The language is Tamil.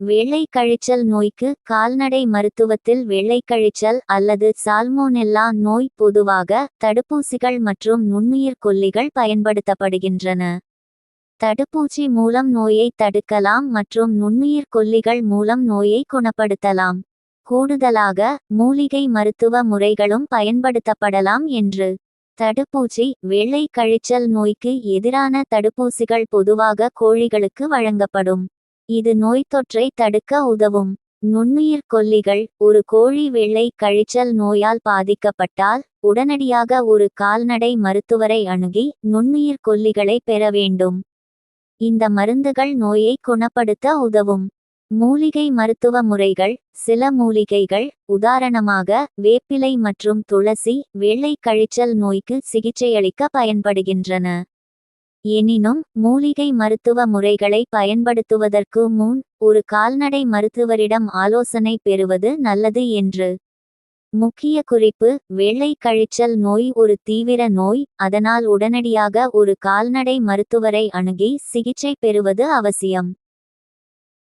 வெள்ளை கழிச்சல் நோய்க்கு கால்நடை மருத்துவத்தில் வெள்ளை கழிச்சல் அல்லது சால்மோனெல்லா நோய் பொதுவாக தடுப்பூசிகள் மற்றும் நுண்ணுயிர் கொல்லிகள் பயன்படுத்தப்படுகின்றன. தடுப்பூசி மூலம் நோயை தடுக்கலாம் மற்றும் நுண்ணுயிர் கொல்லிகள் மூலம் நோயை குணப்படுத்தலாம். கூடுதலாக மூலிகை மருத்துவ முறைகளும் பயன்படுத்தப்படலாம் என்று. தடுப்பூசி வெள்ளை கழிச்சல் நோய்க்கு எதிரான தடுப்பூசிகள் பொதுவாக கோழிகளுக்கு வழங்கப்படும். இது நோய் தொற்றை தடுக்க உதவும். நுண்ணுயிர் கொல்லிகள் ஒரு கோழி வெள்ளை கழிச்சல் நோயால் பாதிக்கப்பட்டால் உடனடியாக ஒரு கால்நடை மருத்துவரை அணுகி நுண்ணுயிர் கொல்லிகளை பெற வேண்டும். இந்த மருந்துகள் நோயை குணப்படுத்த உதவும். மூலிகை மருத்துவ முறைகள் சில மூலிகைகள் உதாரணமாக வேப்பிலை மற்றும் துளசி வெள்ளை கழிச்சல் நோய்க்கு சிகிச்சையளிக்க பயன்படுகின்றன. எனினும் மூலிகை மருத்துவ முறைகளை பயன்படுத்துவதற்கு முன் ஒரு கால்நடை மருத்துவரிடம் ஆலோசனை பெறுவது நல்லது என்று. முக்கிய குறிப்பு வெள்ளை கழிச்சல் நோய் ஒரு தீவிர நோய் அதனால் உடனடியாக ஒரு கால்நடை மருத்துவரை அணுகி சிகிச்சை பெறுவது அவசியம்.